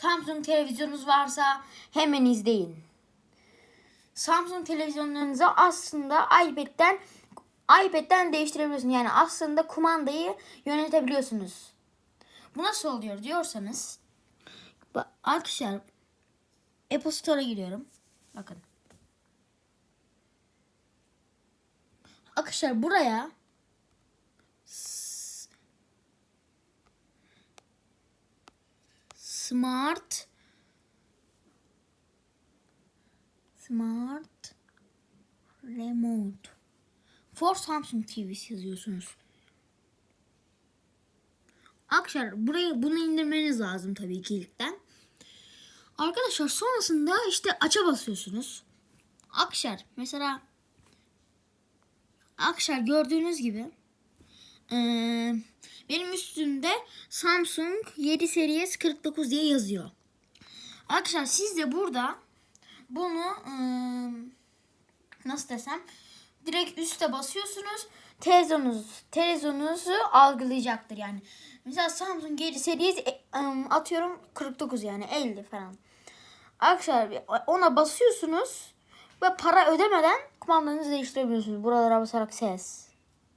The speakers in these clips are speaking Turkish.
Samsung televizyonunuz varsa hemen izleyin. Samsung televizyonlarınızı aslında iPad'den iPad'den değiştirebiliyorsunuz. Yani aslında kumandayı yönetebiliyorsunuz. Bu nasıl oluyor diyorsanız arkadaşlar Apple Store'a giriyorum. Bakın. Arkadaşlar buraya Smart Smart Remote for Samsung TV yazıyorsunuz. Arkadaşlar burayı bunu indirmeniz lazım tabii ki ilkten. Arkadaşlar sonrasında işte aça basıyorsunuz. Arkadaşlar mesela Arkadaşlar gördüğünüz gibi eee, benim üstümde Samsung 7 Series 49 diye yazıyor. Arkadaşlar siz de burada bunu eee, nasıl desem direkt üste basıyorsunuz. Televizyonunuz, televizyonunuzu algılayacaktır yani. Mesela Samsung 7 Series e, em, atıyorum 49 yani 50 falan. Arkadaşlar ona basıyorsunuz ve para ödemeden kumandanızı değiştirebiliyorsunuz. Buralara basarak ses.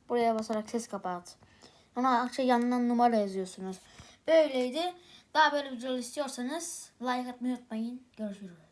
Buraya basarak ses kapat. Ona arkadaşlar yanından numara yazıyorsunuz. Böyleydi. Daha böyle video istiyorsanız like atmayı unutmayın. Görüşürüz.